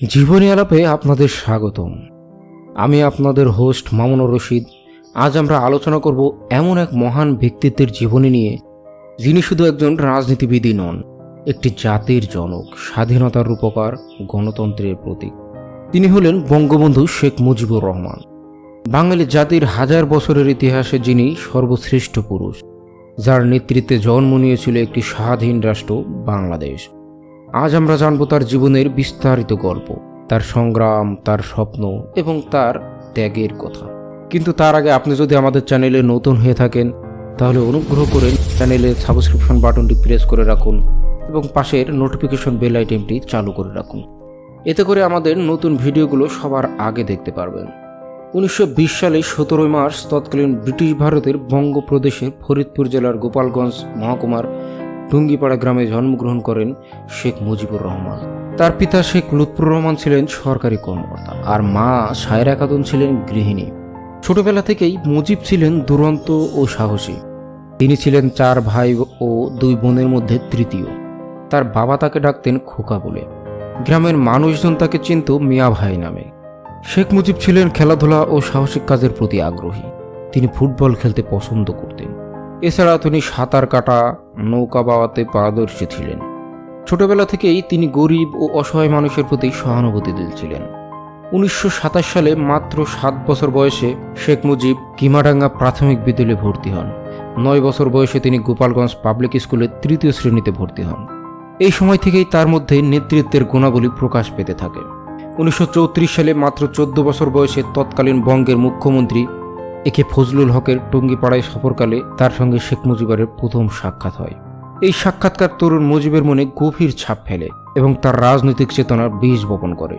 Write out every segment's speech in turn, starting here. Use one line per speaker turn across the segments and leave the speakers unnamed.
জীবনী আলাপে আপনাদের স্বাগতম। আমি আপনাদের হোস্ট মামুনুর রশিদ। আজ আমরা আলোচনা করব এমন এক মহান ব্যক্তিত্বের জীবনী নিয়ে, যিনি শুধু একজন রাজনীতিবিদই নন, একটি জাতির জনক, স্বাধীনতার রূপকার, গণতন্ত্রের প্রতীক। তিনি হলেন বঙ্গবন্ধু শেখ মুজিবুর রহমান। বাঙালি জাতির হাজার বছরের ইতিহাসে যিনি সর্বশ্রেষ্ঠ পুরুষ, যার নেতৃত্বে জন্ম নিয়েছিল একটি স্বাধীন রাষ্ট্র, বাংলাদেশ। আজ আমরা জানব তার জীবনের বিস্তারিত গল্প, তার সংগ্রাম, তার স্বপ্ন এবং তার ত্যাগের কথা। কিন্তু তার আগে আপনি যদি আমাদের চ্যানেলে নতুন হয়ে থাকেন, তাহলে অনুগ্রহ করে চ্যানেলে সাবস্ক্রিপশন বাটনটি প্রেস করে রাখুন এবং পাশের নোটিফিকেশন বেল আইটেমটি চালু করে রাখুন। এতে করে আমাদের নতুন ভিডিওগুলো সবার আগে দেখতে পারবেন। উনিশশো বিশ সালে সতেরোই মার্চ তৎকালীন ব্রিটিশ ভারতের বঙ্গপ্রদেশের ফরিদপুর জেলার গোপালগঞ্জ মহকুমার টুঙ্গিপাড়া গ্রামে জন্মগ্রহণ করেন শেখ মুজিবুর রহমান। তার পিতা শেখ লুৎফুর রহমান ছিলেন সরকারি কর্মকর্তা আর মা সায়রা খাতুন ছিলেন গৃহিণী। ছোটবেলা থেকেই মুজিব ছিলেন দুরন্ত ও সাহসী। তিনি ছিলেন চার ভাই ও দুই বোনের মধ্যে তৃতীয়। তার বাবা তাকে ডাকতেন খোকা বলে। গ্রামের মানুষজন তাকে চিনত মিয়া ভাই নামে। শেখ মুজিব ছিলেন খেলাধুলা ও সাহসিক কাজের প্রতি আগ্রহী। তিনি ফুটবল খেলতে পছন্দ করতেন। এছাড়া তিনি সাঁতার কাটা, নৌকা বাওয়াতে পারদর্শী ছিলেন। ছোটবেলা থেকেই তিনি গরিব ও অসহায় মানুষের প্রতি সহানুভূতিশীল ছিলেন উনিশশো সাতাশ সালে মাত্র সাত বছর বয়সে শেখ মুজিব কিমাডাঙ্গা প্রাথমিক বিদ্যালয়ে ভর্তি হন। নয় বছর বয়সে তিনি গোপালগঞ্জ পাবলিক স্কুলে তৃতীয় শ্রেণীতে ভর্তি হন। এই সময় থেকেই তার মধ্যে নেতৃত্বের গুণাবলী প্রকাশ পেতে থাকে। উনিশশো চৌত্রিশ সালে মাত্র চোদ্দ বছর বয়সে তৎকালীন বঙ্গের মুখ্যমন্ত্রী একে ফজলুল হকের টঙ্গিপাড়ায় সফরকালে তার সঙ্গে শেখ মুজিবের প্রথম সাক্ষাৎ হয়। এই সাক্ষাৎকার তরুণ মুজিবের মনে গভীর ছাপ ফেলে এবং তার রাজনৈতিক চেতনার বীজ বপন করে।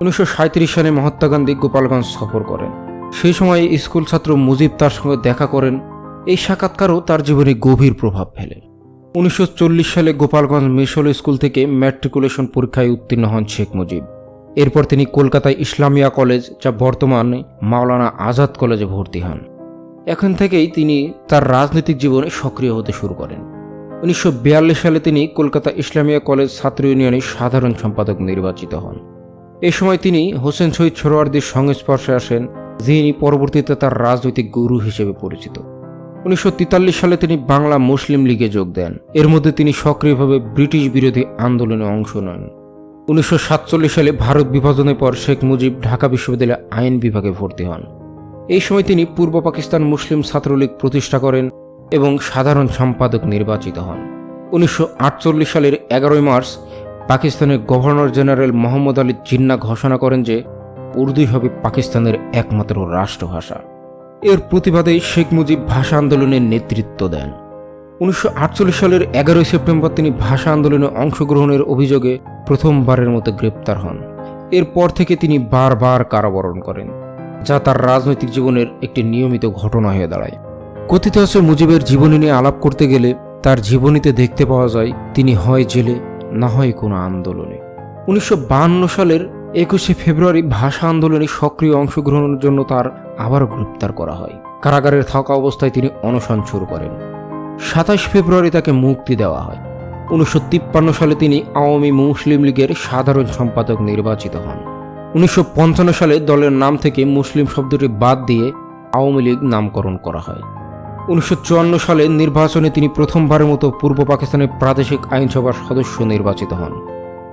উনিশশো সালে মহাত্মা গান্ধী গোপালগঞ্জ সফর করেন। সেই সময় স্কুল ছাত্র মুজিব তার সঙ্গে দেখা করেন। এই সাক্ষাৎকারও তার জীবনে গভীর প্রভাব ফেলে। উনিশশো চল্লিশ সালে গোপালগঞ্জ মিশল স্কুল থেকে ম্যাট্রিকুলেশন পরীক্ষায় উত্তীর্ণ হন শেখ মুজিব। এরপর তিনি কলকাতায় ইসলামিয়া কলেজ, যা বর্তমানে মাওলানা আজাদ কলেজে ভর্তি হন। এখন থেকেই তিনি তার রাজনৈতিক জীবনে সক্রিয় হতে শুরু করেন। উনিশশো বিয়াল্লিশ সালে তিনি কলকাতা ইসলামিয়া কলেজ ছাত্র ইউনিয়নের সাধারণ সম্পাদক নির্বাচিত হন। এ সময় তিনি হোসেন শহীদ সরোয়ার্দির সংস্পর্শে আসেন, যিনি পরবর্তীতে তার রাজনৈতিক গুরু হিসেবে পরিচিত। উনিশশো সালে তিনি বাংলা মুসলিম লীগে যোগ দেন। এর মধ্যে তিনি সক্রিয়ভাবে ব্রিটিশ বিরোধী আন্দোলনে অংশ নেন। উনিশশো সাতচল্লিশ সালে ভারত বিভাজনের পর শেখ মুজিব ঢাকা বিশ্ববিদ্যালয়ে আইন বিভাগে ভর্তি হন। এই সময় তিনি পূর্ব পাকিস্তান মুসলিম ছাত্রলীগ প্রতিষ্ঠা করেন এবং সাধারণ সম্পাদক নির্বাচিত হন। উনিশশো আটচল্লিশ সালের এগারোই মার্চ পাকিস্তানের গভর্নর জেনারেল মোহাম্মদ আলী জিন্না ঘোষণা করেন যে উর্দুই হবে পাকিস্তানের একমাত্র রাষ্ট্রভাষা। এর প্রতিবাদে শেখ মুজিব ভাষা আন্দোলনের নেতৃত্ব দেন। উনিশশো আটচল্লিশ সালের এগারোই সেপ্টেম্বর তিনি ভাষা আন্দোলনে অংশগ্রহণের অভিযোগে প্রথমবারের মতো গ্রেপ্তার হন। এরপর থেকে তিনি বারবার কারাবরণ করেন, যা তার রাজনৈতিক জীবনের একটি নিয়মিত ঘটনা হয়ে দাঁড়ায়। কথিত আছে, মুজিবের জীবনী নিয়ে আলাপ করতে গেলে তার জীবনীতে দেখতে পাওয়া যায়, তিনি হয় জেলে, না হয় কোনো আন্দোলনে। উনিশশো সালের একুশে ফেব্রুয়ারি ভাষা আন্দোলনে সক্রিয় অংশগ্রহণের জন্য তার আবার গ্রেপ্তার করা হয়। কারাগারের থাকা অবস্থায় তিনি অনশন শুরু করেন। সাতাশ ফেব্রুয়ারি তাকে মুক্তি দেওয়া হয়। উনিশশো তিপ্পান্ন সালে তিনি আওয়ামী মুসলিম লীগের সাধারণ সম্পাদক নির্বাচিত হন। উনিশশো পঞ্চান্ন সালে দলের নাম থেকে মুসলিম শব্দটি বাদ দিয়ে আওয়ামী লীগ নামকরণ করা হয়। উনিশশো চুয়ান্ন সালে নির্বাচনে তিনি প্রথমবারের মতো পূর্ব পাকিস্তানের প্রাদেশিক আইনসভার সদস্য নির্বাচিত হন।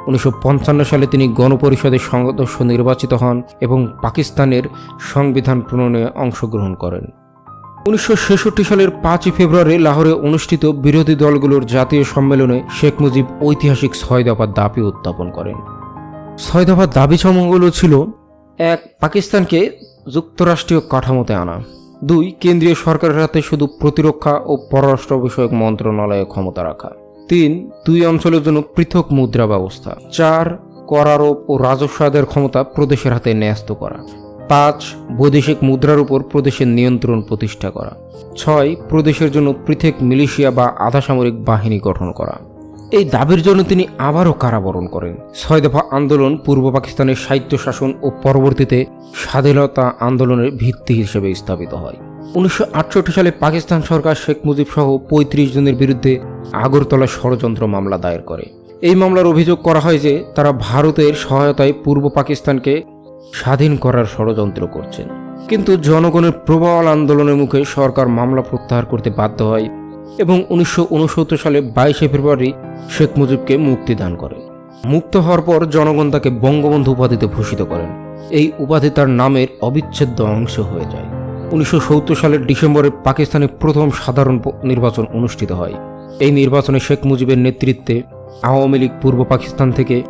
উনিশশো পঞ্চান্ন সালে তিনি গণপরিষদের সদস্য নির্বাচিত হন এবং পাকিস্তানের সংবিধান প্রণয়নে অংশগ্রহণ করেন। উনিশশো ছেষট্টি সালের পাঁচই ফেব্রুয়ারি লাহোরে অনুষ্ঠিত বিরোধী দলগুলোর জাতীয় সম্মেলনে শেখ মুজিব ঐতিহাসিক ছয় দফার দাবি উত্থাপন করেন। ছয় দফার দাবি সমূহগুলো ছিল, এক, পাকিস্তানকে যুক্তরাষ্ট্রীয় কাঠামোতে আনা। দুই, কেন্দ্রীয় সরকারের হাতে শুধু প্রতিরক্ষা ও পররাষ্ট্র বিষয়ক মন্ত্রণালয়ে ক্ষমতা রাখা। তিন, দুই অঞ্চলের জন্য পৃথক মুদ্রা ব্যবস্থা। চার, কর আরোপ ও রাজস্ব আদায়ের ক্ষমতা প্রদেশের হাতে ন্যস্ত করা। পাঁচ, বৈদেশিক মুদ্রার উপর প্রদেশের নিয়ন্ত্রণ প্রতিষ্ঠা করা। ছয়, প্রদেশের জন্য পৃথক মিলিশিয়া বা আধা সামরিক বাহিনী গঠন করা। এই দাবির জন্য তিনি আবারও কারাবরণ করেন। ছয় দফা আন্দোলন পূর্ব পাকিস্তানের সাহিত্য শাসন ও পরবর্তীতে স্বাধীনতা আন্দোলনের ভিত্তি হিসেবে স্থাপিত হয়। উনিশশো আটষট্টি সালে পাকিস্তান সরকার শেখ মুজিব সহ পঁয়ত্রিশ জনের বিরুদ্ধে আগরতলা ষড়যন্ত্র মামলা দায়ের করে। এই মামলার অভিযোগ করা হয় যে, তারা ভারতের সহায়তায় পূর্ব পাকিস্তানকে স্বাধীন করার ষড়যন্ত্র করছেন। কিন্তু জনগণের প্রবল আন্দোলনের মুখে সরকার মামলা প্রত্যাহার করতে বাধ্য হয় এবং উনিশশো ঊনসত্তর সালে বাইশে ফেব্রুয়ারি শেখ মুজিবকে মুক্তি দান করে মুক্ত হওয়ার পর জনগণ তাকে বঙ্গবন্ধু উপাধিতে ভূষিত করেন। এই উপাধি তার নামের অবিচ্ছেদ্য অংশ হয়ে যায়। উনিশশো সত্তর সালের ডিসেম্বরে পাকিস্তানে প্রথম সাধারণ নির্বাচন অনুষ্ঠিত হয়। এই নির্বাচনে শেখ মুজিবের নেতৃত্বে আওয়ামী লীগ পূর্ব পাকিস্তান থেকে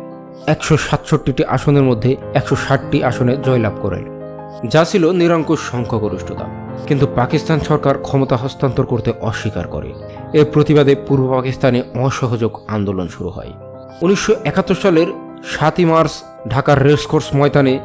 একশো সাতষট্টিটি আসনের মধ্যে একশো ষাটটি আসনে জয়লাভ করে। যা ছিল নিরঙ্কুশ সংখ্যাগরিষ্ঠতা। কিন্তু পাকিস্তান সরকার ক্ষমতা হস্তান্তর করতে অস্বীকার করে। এর প্রতিবাদে পূর্ব পাকিস্তানে অসহযোগ আন্দোলন শুরু হয়। উনিশশো একাত্তর সালের সাতই মার্চ ঢাকার রেসকোর্স ময়দানে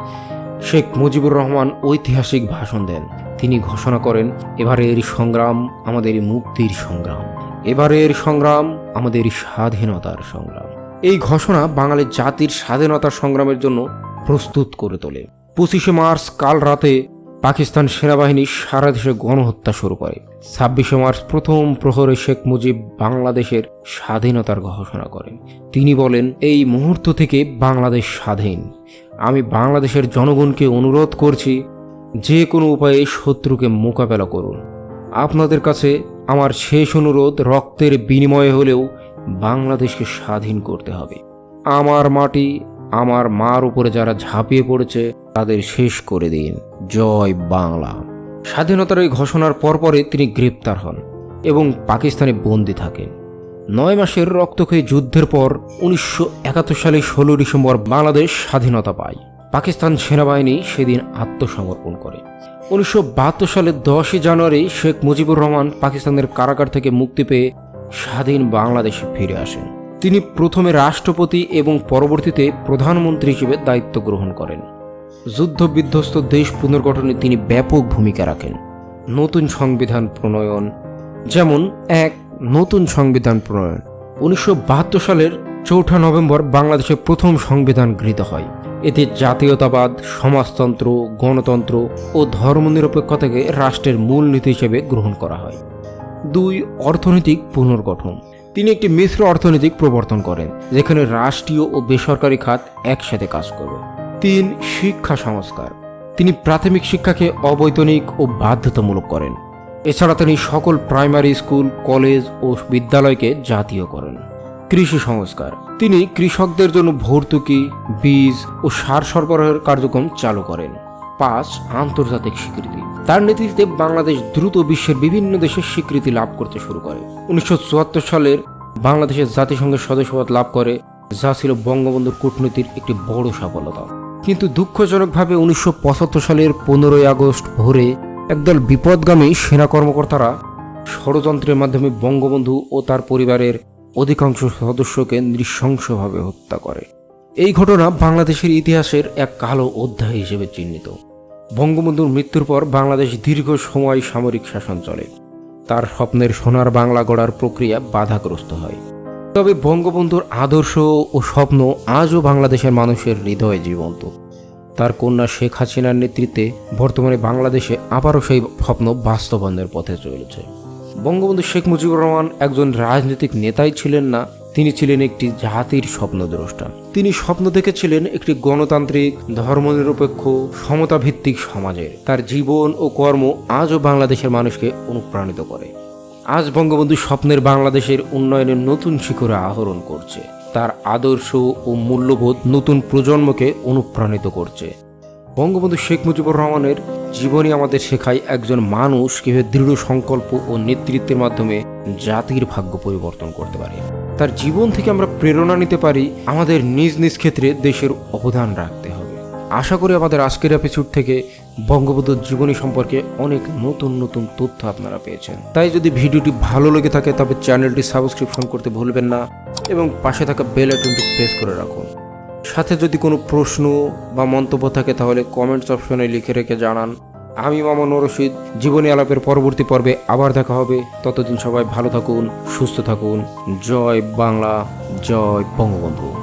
শেখ মুজিবুর রহমান ঐতিহাসিক ভাষণ দেন। তিনি ঘোষণা করেন, এবারের সংগ্রাম আমাদের মুক্তির সংগ্রাম। এবারের সংগ্রাম আমাদের স্বাধীনতার সংগ্রাম। এই ঘোষণা বাঙালির জাতির স্বাধীনতা সংগ্রামের জন্য প্রস্তুত করে তোলে। পঁচিশে মার্চ কাল রাতে পাকিস্তান সেনাবাহিনী সারা দেশে গণহত্যা শুরু করে। ছাব্বিশে মার্চ প্রথম প্রহরে শেখ মুজিব বাংলাদেশের স্বাধীনতার ঘোষণা করেন। তিনি বলেন, এই মুহূর্ত থেকে বাংলাদেশ স্বাধীন। আমি বাংলাদেশের জনগণকে অনুরোধ করছি, যে কোনো উপায়ে শত্রুকে মোকাবেলা করুন। আপনাদের কাছে আমার শেষ অনুরোধ, রক্তের বিনিময়ে হলেও বাংলাদেশকে স্বাধীন করতে হবে। আমার মাটি, আমার মার উপরে যারা ঝাঁপিয়ে পড়েছে, তাদের শেষ করে দিন। জয় বাংলা। স্বাধীনতার এই ঘোষণার পরপরে তিনি গ্রেপ্তার হন এবং পাকিস্তানে বন্দী থাকেন। নয় মাসের রক্তক্ষয়ী যুদ্ধের পর উনিশশো একাত্তর সালে ষোলো ডিসেম্বর বাংলাদেশ স্বাধীনতা পায়। পাকিস্তান সেনাবাহিনী সেদিন আত্মসমর্পণ করে। উনিশশো বাহাত্তর সালের দশই জানুয়ারি শেখ মুজিবুর রহমান পাকিস্তানের কারাগার থেকে মুক্তি পেয়ে স্বাধীন বাংলাদেশে ফিরে আসেন। তিনি প্রথমে রাষ্ট্রপতি এবং পরবর্তীতে প্রধানমন্ত্রী হিসেবে দায়িত্ব গ্রহণ করেন। যুদ্ধ বিধ্বস্ত দেশ পুনর্গঠনে তিনি ব্যাপক ভূমিকা রাখেন। নতুন সংবিধান প্রণয়ন, যেমন এক নতুন সংবিধান প্রণয়ন। উনিশশো বাহাত্তর সালের চৌঠা নভেম্বর বাংলাদেশে প্রথম সংবিধান গৃহীত হয়। এতে জাতীয়তাবাদ, সমাজতন্ত্র, গণতন্ত্র ও ধর্মনিরপেক্ষতাকে রাষ্ট্রের মূল নীতি হিসেবে গ্রহণ করা হয়। দুই অর্থনৈতিক পুনর্গঠন। তিনি একটি মিশ্র অর্থনৈতিক প্রবর্তন করেন, যেখানে রাষ্ট্রীয় ও বেসরকারি খাত একসাথে কাজ করবে তিন, শিক্ষা সংস্কার। তিনি প্রাথমিক শিক্ষাকে অবৈতনিক ও বাধ্যতামূলক করেন। এছাড়া তিনি সকল প্রাইমারি স্কুল, কলেজ ও বিদ্যালয়কে জাতীয় করেন। কৃষি সংস্কার। তিনি কৃষকদের জন্য ভর্তুকি, বীজ ও সার সরবরাহের কার্যক্রম চালু করেন। পাঁচ, আন্তর্জাতিক স্বীকৃতি। তার নেতৃত্বে বাংলাদেশ দ্রুত বিশ্বের বিভিন্ন দেশের স্বীকৃতি লাভ করতে শুরু করে। উনিশশো চুয়াত্তর সালের বাংলাদেশের জাতিসংঘের সদস্যপদ লাভ করে, যা ছিল বঙ্গবন্ধুর কূটনীতির একটি বড় সফলতা। কিন্তু দুঃখজনকভাবে উনিশশো পঁচাত্তর সালের পনেরোই আগস্ট ভোরে একদল বিপদগামী সেনা কর্মকর্তারা ষড়যন্ত্রের মাধ্যমে বঙ্গবন্ধু ও তার পরিবারের অধিকাংশ সদস্যকে নৃশংসভাবে হত্যা করে। এই ঘটনা বাংলাদেশের ইতিহাসের এক কালো অধ্যায় হিসেবে চিহ্নিত। বঙ্গবন্ধুর মৃত্যুর পর বাংলাদেশ দীর্ঘ সময় সামরিক শাসন চলে। তার স্বপ্নের সোনার বাংলা গড়ার প্রক্রিয়া বাধাগ্রস্ত হয়। তবে বঙ্গবন্ধুর আদর্শ ও স্বপ্ন আজও বাংলাদেশের মানুষের হৃদয়ে জীবন্ত। তার কন্যা শেখ হাসিনার নেতৃত্বে বর্তমানে বাংলাদেশে আবারও সেই স্বপ্ন বাস্তবায়নের পথে চলেছে। বঙ্গবন্ধু শেখ মুজিবুর রহমান একজন রাজনৈতিক নেতাই ছিলেন না, তিনি ছিলেন একটি জাতির স্বপ্নদ্রষ্টা। তিনি স্বপ্ন দেখেছিলেন একটি গণতান্ত্রিক, ধর্মনিরপেক্ষ, সমতাভিত্তিক সমাজের তার জীবন ও কর্ম আজও বাংলাদেশের মানুষকে অনুপ্রাণিত করে। আজ বঙ্গবন্ধু স্বপ্নের বাংলাদেশের উন্নয়নের নতুন শিখরে আহরণ করছে। তার আদর্শ ও মূল্যবোধ নতুন প্রজন্মকে অনুপ্রাণিত করছে। বঙ্গবন্ধু শেখ মুজিবুর রহমানের জীবনী আমাদের শেখায় একজন মানুষ কীভাবে দৃঢ় সংকল্প ও নেতৃত্বের মাধ্যমে জাতির ভাগ্য পরিবর্তন করতে পারে। তার জীবন থেকে আমরা প্রেরণা নিতে পারি, আমাদের নিজ নিজ ক্ষেত্রে দেশের অবদান রাখতে হবে। আশা করি আমাদের আজকের এপিসোড থেকে বঙ্গবন্ধুর জীবনী সম্পর্কে অনেক নতুন নতুন তথ্য আপনারা পেয়েছেন। তাই যদি ভিডিওটি ভালো লেগে থাকে, তবে চ্যানেলটি সাবস্ক্রিপশন করতে ভুলবেন না এবং পাশে থাকা বেল আইকনটি প্রেস করে রাখুন। সাথে যদি কোনো প্রশ্ন বা মন্তব্য থাকে, তাহলে কমেন্টস অপশনে লিখে রেখে জানান। আমি মামন রশিদ। জীবনী আলাপের পরবর্তী পর্বে আবার দেখা হবে। ততদিন সবাই ভালো থাকুন, সুস্থ থাকুন। জয় বাংলা, জয় বঙ্গবন্ধু।